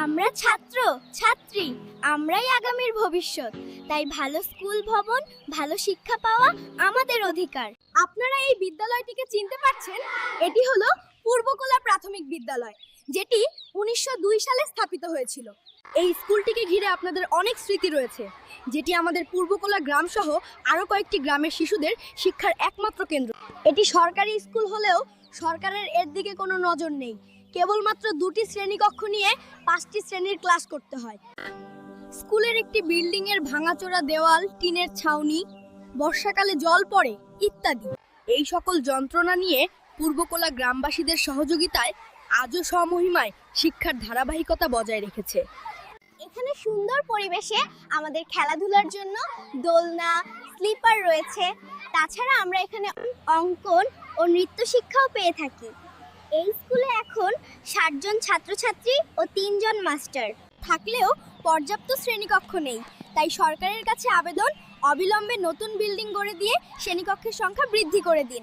আমরা ছাত্র, ছাত্রী, আমরাই আগামীর ভবিষ্যৎ। তাই ভালো স্কুল ভবন, ভালো শিক্ষা পাওয়া আমাদের অধিকার। আপনারা এই বিদ্যালয়টিকে চিনতে পারছেন? এটি হলো পূর্বকলা প্রাথমিক বিদ্যালয়, যেটি উনিশশো দুই সালে স্থাপিত হয়েছিল। এই স্কুলটিকে ঘিরে আপনাদের অনেক স্মৃতি রয়েছে, যেটি আমাদের পূর্বকলা গ্রাম সহ আরও কয়েকটি গ্রামের শিশুদের শিক্ষার একমাত্র কেন্দ্র। এটি সরকারি স্কুল হলেও সরকারের এর দিকে কোনো নজর নেই, কেবলমাত্র দুটি শ্রেণীকক্ষ নিয়ে পাঁচটি শ্রেণির ক্লাস করতে হয়। স্কুলের একটি বিল্ডিংয়ের ভাঙাচোরা দেওয়াল, টিনের ছাউনি, বর্ষাকালে জল পড়ে, ইত্যাদি। এই সকল যন্ত্রণা নিয়ে পূর্বকলা গ্রামবাসীদের সহযোগিতায় আজও স্বমহিমায় শিক্ষার ধারাবাহিকতা বজায় রেখেছে। এখানে সুন্দর পরিবেশে আমাদের খেলাধুলার জন্য দোলনা, স্লিপার রয়েছে। তাছাড়া আমরা এখানে অঙ্কন ও নৃত্য শিক্ষাও পেয়ে থাকি। এই স্কুলে এখন ষাটজন ছাত্রছাত্রী ও তিনজন মাস্টার। থাকলেও পর্যাপ্ত শ্রেণীকক্ষ নেই। তাই সরকারের কাছে আবেদন, অবিলম্বে নতুন বিল্ডিং গড়ে দিয়ে শ্রেণীকক্ষের সংখ্যা বৃদ্ধি করে দিন।